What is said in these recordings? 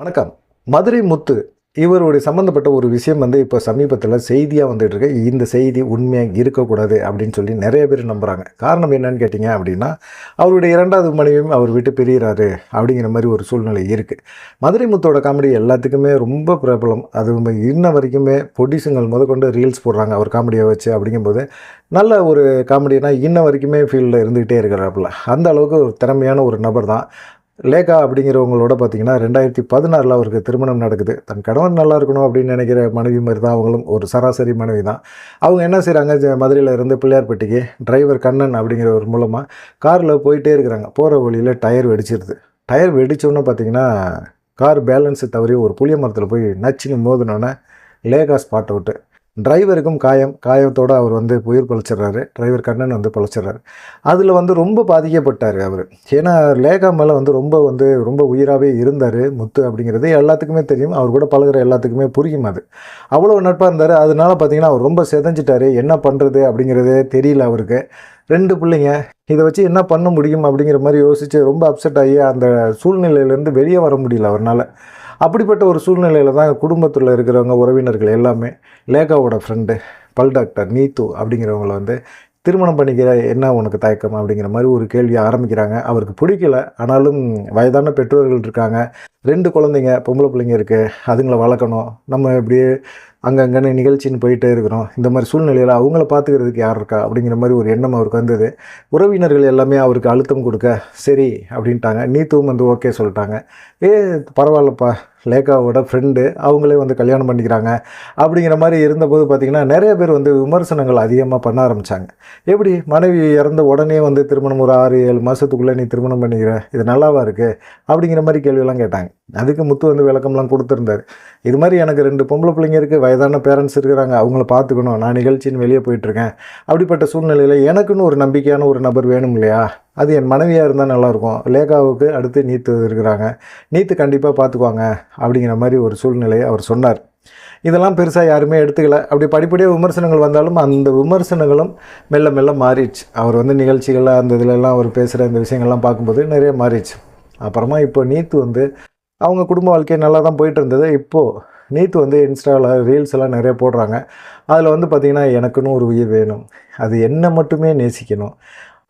வணக்கம். மதுரை முத்து இவருடைய சம்மந்தப்பட்ட ஒரு விஷயம் வந்து இப்போ சமீபத்தில் செய்தியாக வந்துட்டு இருக்கு. இந்த செய்தி உண்மையாக இருக்கக்கூடாது அப்படின்னு சொல்லி நிறைய பேர் நம்புகிறாங்க காரணம் என்னன்னு கேட்டிங்க அப்படின்னா அவருடைய இரண்டாவது மனைவியும் அவர் விட்டு பிரிகிறாரு அப்படிங்கிற மாதிரி ஒரு சூழ்நிலை இருக்குது மதுரை முத்தோட காமெடி எல்லாத்துக்குமே ரொம்ப பிரபலம். அது இன்ன வரைக்குமே பொடிசுங்கள் முதற்கொண்டு ரீல்ஸ் போடுறாங்க அவர் காமெடியை வச்சு அப்படிங்கும்போது. நல்ல ஒரு காமெடினா இன்ன வரைக்குமே ஃபீல்டில் இருந்துக்கிட்டே இருக்கிறாப்புல. அந்த அளவுக்கு ஒரு திறமையான ஒரு நபர் தான். லேகா அப்படிங்கிறவங்களோட பார்த்தீங்கன்னா ரெண்டாயிரத்தி பதினாறில் அவருக்கு திருமணம் நடக்குது. தன் கணவன் நல்லா இருக்கணும் அப்படின்னு நினைக்கிற மனைவி மாதிரி தான் அவங்களும் ஒரு சராசரி மனைவி தான். அவங்க என்ன செய்கிறாங்க மதுரையில் இருந்து பிள்ளையார்பட்டிக்கு டிரைவர் கண்ணன் அப்படிங்கிறவர் மூலமாக காரில் போயிட்டே இருக்கிறாங்க. போகிற வழியில் டயர் வெடிச்சிருது. டயர் வெடித்தோன்னு பார்த்தீங்கன்னா கார் பேலன்ஸை தவறி ஒரு புளிய மரத்தில் போய் நச்சுன்னு மோதினோன்னே லேகா ஸ்பாட் அவுட்டு டிரைவருக்கும் காயம் காயத்தோடு அவர் வந்து உயிர் பழிச்சிடுறாரு. டிரைவர் கண்ணன் வந்து பழிச்சிடுறாரு. அதில் வந்து ரொம்ப பாதிக்கப்பட்டார் அவர். ஏன்னா லேகா மேலே வந்து ரொம்ப வந்து ரொம்ப உயிராகவே இருந்தார் முத்து அப்படிங்கிறது. எல்லாத்துக்குமே தெரியும். அவர் கூட பழகுற எல்லாத்துக்குமே புரியும் அது. அவ்வளோ நட்பாக இருந்தார். அதனால பார்த்தீங்கன்னா அவர் ரொம்ப செதஞ்சிட்டாரு. என்ன பண்ணுறது அப்படிங்கிறதே தெரியல அவருக்கு. ரெண்டு பிள்ளைங்க. இதை வச்சு என்ன பண்ண முடியும் அப்படிங்கிற மாதிரி யோசித்து ரொம்ப அப்செட் ஆகி அந்த சூழ்நிலையிலேருந்து வெளியே வர முடியல அவரால் அப்படிப்பட்ட ஒரு சூழ்நிலையில் தான் குடும்பத்தில் இருக்கிறவங்க உறவினர்கள் எல்லாமே லேகாவோட ஃப்ரெண்டு பல் டாக்டர் நீத்து அப்படிங்கிறவங்கள வந்து திருமணம் பண்ணிக்கிற என்ன உனக்கு தயக்கம் அப்படிங்கிற மாதிரி ஒரு கேள்வியை ஆரம்பிக்கிறாங்க. அவருக்கு பிடிக்கல. ஆனாலும் வயதான பெற்றோர்கள் இருக்காங்க. ரெண்டு குழந்தைங்க பொம்பளை பிள்ளைங்க இருக்குது அதுங்களை வளர்க்கணும். நம்ம இப்படியே அங்கங்கன்னு நிகழ்ச்சின்னு போயிட்டே இருக்கிறோம். இந்த மாதிரி சூழ்நிலையில் அவங்கள பார்த்துக்கிறதுக்கு யார் இருக்கா? அப்படிங்கிற மாதிரி ஒரு எண்ணம் அவருக்கு வந்தது. உறவினர்கள் எல்லாமே அவருக்கு அழுத்தம் கொடுக்க சரி அப்படின்ட்டாங்க. நீத்துவும் வந்து ஓகே சொல்லிட்டாங்க. ஏ பரவாயில்லப்பா. லேகாவோட ஃப்ரெண்டு அவங்களே வந்து கல்யாணம் பண்ணிக்கிறாங்க. அப்படிங்கிற மாதிரி இருந்தபோது பார்த்திங்கன்னா நிறைய பேர் வந்து விமர்சனங்கள் அதிகமாக பண்ண ஆரம்பித்தாங்க எப்படி? மனைவி இறந்த உடனே வந்து திருமணம் ஒரு ஆறு ஏழு மாதத்துக்குள்ளே நீ திருமணம் பண்ணிக்கிற? இது நல்லாவா இருக்குது அப்படிங்கிற மாதிரி கேள்வியெல்லாம் கேட்டாங்க. அதுக்கு முத்து வந்து விளக்கம்லாம் கொடுத்துருந்தாரு. இது மாதிரி எனக்கு ரெண்டு பொம்பளை பிள்ளைங்க இருக்குது வயதான பேரண்ட்ஸ் இருக்கிறாங்க அவங்கள பார்த்துக்கணும். நான் நிகழ்ச்சின்னு வெளியே போயிட்டுருக்கேன். அப்படிப்பட்ட சூழ்நிலையில் எனக்குன்னு ஒரு நம்பிக்கையான ஒரு நபர் வேணும் இல்லையா? அது என் மனைவியாக இருந்தால் நல்லாயிருக்கும். லேகாவுக்கு அடுத்து நீத்து இருக்கிறாங்க. நீத்து கண்டிப்பாக பார்த்துக்குவாங்க அப்படிங்கிற மாதிரி ஒரு சூழ்நிலையை அவர் சொன்னார். இதெல்லாம் பெருசாக யாருமே எடுத்துக்கல. அப்படி படிப்படியாக விமர்சனங்கள் வந்தாலும் அந்த விமர்சனங்களும் மெல்ல மெல்ல மாறிடுச்சு. அவர் வந்து நிகழ்ச்சிகளில் அந்த இதிலெல்லாம் அவர் பேசுகிற இந்த விஷயங்கள்லாம் பார்க்கும்போது நிறைய மாறிடுச்சு. அப்புறமா இப்போ நீத்து வந்து அவங்க குடும்ப வாழ்க்கை நல்லா தான் போயிட்டு இருந்தது இப்போது நேற்று வந்து இன்ஸ்டாவில் ரீல்ஸ் எல்லாம் நிறைய போடுறாங்க. அதில் வந்து பார்த்திங்கன்னா எனக்குன்னு ஒரு உயிர் வேணும். அது என்னை மட்டுமே நேசிக்கணும்.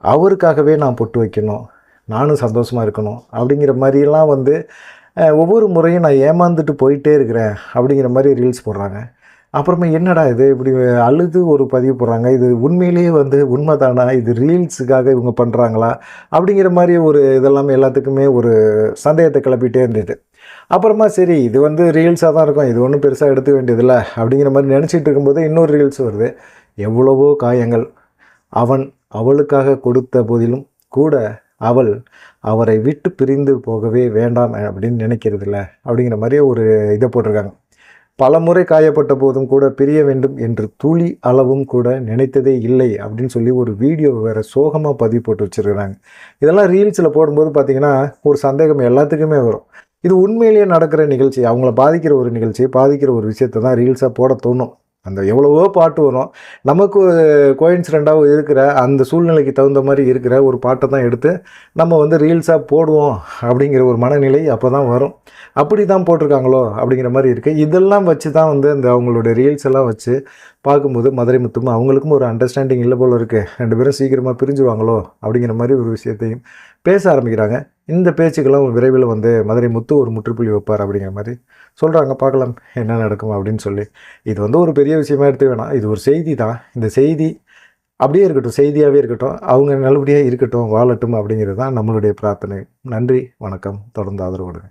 அவருக்காகவே நான் பொட்டு வைக்கணும். நானும் சந்தோஷமாக இருக்கணும். அப்படிங்கிற மாதிரிலாம் வந்து ஒவ்வொரு முறையும் நான் ஏமாந்துட்டு போயிட்டே இருக்கிறேன். அப்படிங்கிற மாதிரி ரீல்ஸ் போடுறாங்க. அப்புறமா என்னடா இது? இப்படி அழுது ஒரு பதிவு போடுறாங்க. இது உண்மையிலேயே வந்து உண்மைதானா? இது ரீல்ஸுக்காக இவங்க பண்ணுறாங்களா அப்படிங்கிற மாதிரி ஒரு இதெல்லாம் எல்லாத்துக்குமே ஒரு சந்தேகத்தை கிளப்பிகிட்டே இருந்தது. அப்புறமா சரி இது வந்து ரீல்ஸாக தான் இருக்கும். இது ஒன்றும் பெருசாக எடுத்துக்க வேண்டியதில்லை அப்படிங்கிற மாதிரி நினச்சிட்டு இருக்கும்போது இன்னொரு ரீல்ஸ் வருது. எவ்வளவோ காயங்கள். அவன் அவளுக்காக கொடுத்த போதிலும் கூட அவள் அவரை விட்டு பிரிந்து போகவே வேண்டாம் அப்படின்னு நினைக்கிறதில்ல அப்படிங்கிற மாதிரி ஒரு இதை போட்டிருக்காங்க. பல முறை காயப்பட்ட போதும் கூட பிரிய வேண்டும் என்று துளி அளவும் கூட நினைத்ததே இல்லை அப்படின்னு சொல்லி ஒரு வீடியோ வேறு சோகமாக பதிவு போட்டு வச்சுருக்கிறாங்க. இதெல்லாம் ரீல்ஸில் போடும்போது பார்த்திங்கன்னா ஒரு சந்தேகம் எல்லாத்துக்குமே வரும். இது உண்மையிலேயே நடக்கிற நிகழ்ச்சி. அவங்கள பாதிக்கிற ஒரு நிகழ்ச்சி பாதிக்கிற ஒரு விஷயத்தை தான் ரீல்ஸாக போட தோணும். அந்த எவ்வளவோ பாட்டு வரும். நமக்கு கோயின்சிடெண்ட்டாக இருக்கிற அந்த சூழ்நிலைக்கு தகுந்த மாதிரி இருக்கிற ஒரு பாட்டை தான் எடுத்து நம்ம வந்து ரீல்ஸாக போடுவோம் அப்படிங்கிற ஒரு மனநிலை அப்போ தான் வரும். அப்படி தான் போட்டிருக்காங்களோ அப்படிங்கிற மாதிரி இருக்குது இதெல்லாம் வச்சு தான் வந்து அந்த அவங்களோட ரீல்ஸ் எல்லாம் வச்சு பார்க்கும்போது மதுரை முத்தும் அவங்களுக்கும் ஒரு அண்டர்ஸ்டாண்டிங் இல்லை போல் இருக்குது ரெண்டு பேரும் சீக்கிரமாக பிரிஞ்சுவாங்களோ அப்படிங்கிற மாதிரி ஒரு விஷயத்தையும் பேச ஆரம்பிக்கிறாங்க. இந்த பேச்சுக்கெல்லாம் விரைவில் வந்து மதுரை முத்து ஒரு முற்றுப்புள்ளி வைப்பார் அப்படிங்கிற மாதிரி சொல்கிறாங்க பார்க்கலாம் என்ன நடக்கும் அப்படின்னு சொல்லி. இது வந்து ஒரு பெரிய விஷயமா எடுத்து வேணாம். இது ஒரு செய்தி தான். இந்த செய்தி அப்படியே இருக்கட்டும். செய்தியாகவே இருக்கட்டும். அவங்க நல்லபடியாக இருக்கட்டும் வாழட்டும் அப்படிங்கிறது தான் நம்மளுடைய பிரார்த்தனை. நன்றி வணக்கம். தொடர்ந்து ஆதரவு கொடுங்க